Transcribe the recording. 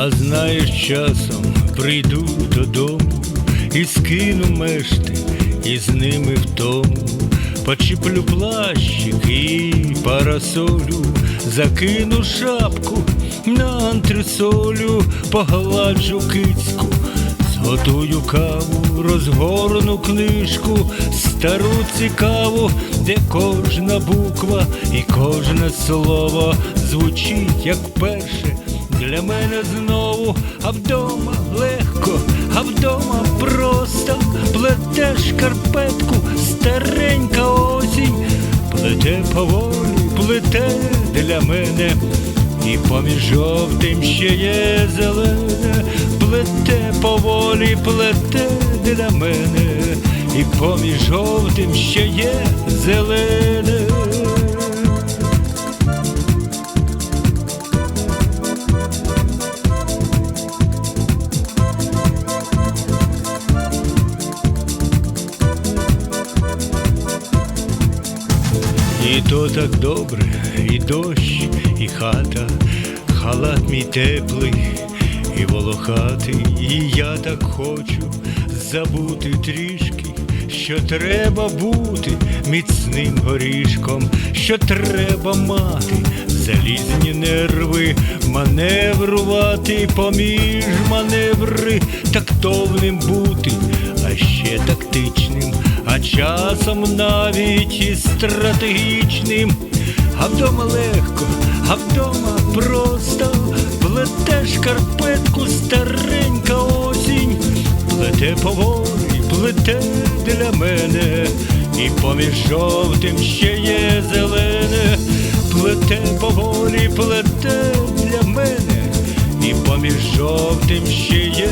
А знаєш, часом прийду додому і скину мешти, і з ними втому. Почіплю плащик і парасолю, закину шапку на антресолю, погладжу кицьку, зготую каву, розгорну книжку, стару цікаву, де кожна буква і кожне слово звучить як перше. Для мене знову, а вдома легко, а вдома просто. Плете шкарпетку, старенька осінь, плете поволі, плете для мене, і поміж жовтим ще є зелене, плете поволі, плете для мене, і поміж жовтим ще є зелене. І то так добре, і дощ, і хата, халат мій теплий і волохатий, і я так хочу забути трішки, що треба бути міцним горішком, що треба мати залізні нерви, маневрувати поміж маневри, тактовним бути, а ще тактичним, часом навіть і стратегічним. А вдома легко, а вдома просто плете шкарпетку старенька осінь, плете поволі, плете для мене, і поміж жовтим ще є зелене, плете поволі, плете для мене, і поміж жовтим ще є.